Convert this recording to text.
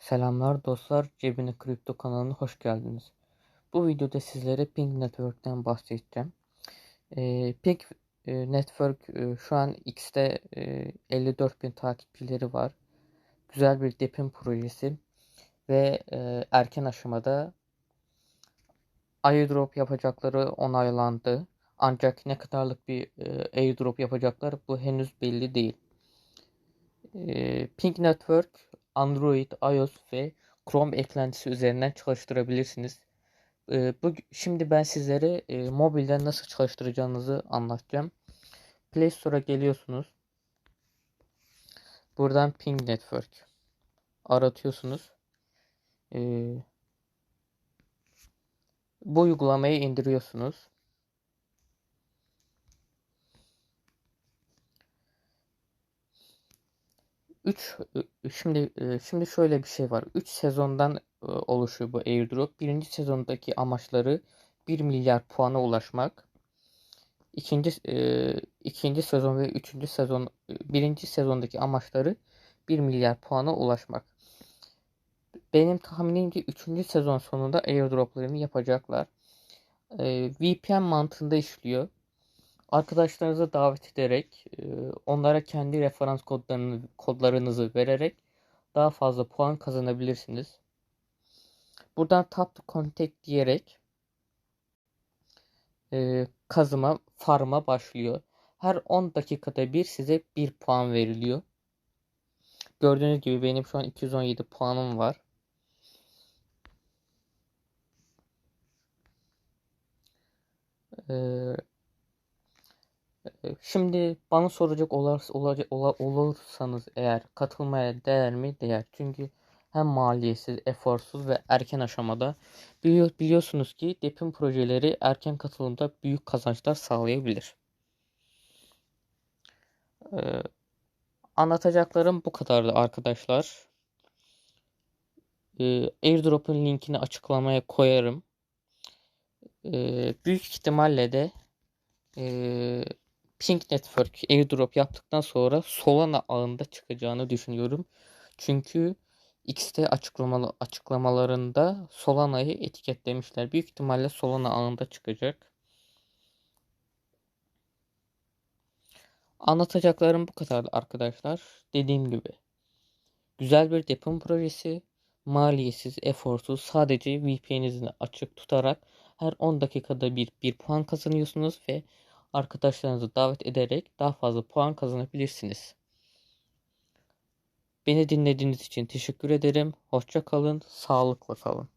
Selamlar dostlar, Cebine Kripto kanalına hoş geldiniz. Bu videoda sizlere Pink Network'ten bahsedeceğim. Ee, Pink e, Network e, şu an X'te e, 54 bin takipçileri var. Güzel bir depin projesi ve e, erken aşamada airdrop yapacakları onaylandı. Ancak ne kadarlık bir e, airdrop yapacaklar bu henüz belli değil. E, Pink Network Android, iOS ve Chrome eklentisi üzerinden çalıştırabilirsiniz. E, bu şimdi ben sizlere e, mobilden nasıl çalıştıracağınızı anlatacağım. Play Store'a geliyorsunuz. Buradan Ping Network aratıyorsunuz. E, bu uygulamayı indiriyorsunuz. 3 şimdi şimdi şöyle bir şey var. 3 sezondan oluşuyor bu airdrop. Birinci sezondaki amaçları 1 milyar puana ulaşmak. İkinci ikinci sezon ve üçüncü sezon birinci sezondaki amaçları 1 milyar puana ulaşmak. Benim tahminimce 3. sezon sonunda airdroplarını yapacaklar. VPN mantığında işliyor arkadaşlarınıza davet ederek e, onlara kendi referans kodlarını, kodlarınızı vererek daha fazla puan kazanabilirsiniz. Buradan tap to contact diyerek e, kazıma, farma başlıyor. Her 10 dakikada bir size 1 puan veriliyor. Gördüğünüz gibi benim şu an 217 puanım var. Ee, Şimdi bana soracak olursa, olacak, olursanız eğer katılmaya değer mi? Değer. Çünkü hem maliyetsiz, eforsuz ve erken aşamada biliyor, biliyorsunuz ki depin projeleri erken katılımda büyük kazançlar sağlayabilir. Ee, anlatacaklarım bu kadardı arkadaşlar. Ee, airdrop'un linkini açıklamaya koyarım. Ee, büyük ihtimalle de e, Pink Network airdrop yaptıktan sonra Solana ağında çıkacağını düşünüyorum. Çünkü X'te açıklamalı, açıklamalarında Solana'yı etiketlemişler. Büyük ihtimalle Solana ağında çıkacak. Anlatacaklarım bu kadar arkadaşlar. Dediğim gibi. Güzel bir depom projesi. Maliyetsiz, eforsuz sadece VPN'inizi açık tutarak her 10 dakikada bir, bir puan kazanıyorsunuz ve arkadaşlarınızı davet ederek daha fazla puan kazanabilirsiniz. Beni dinlediğiniz için teşekkür ederim. Hoşça kalın, sağlıkla kalın.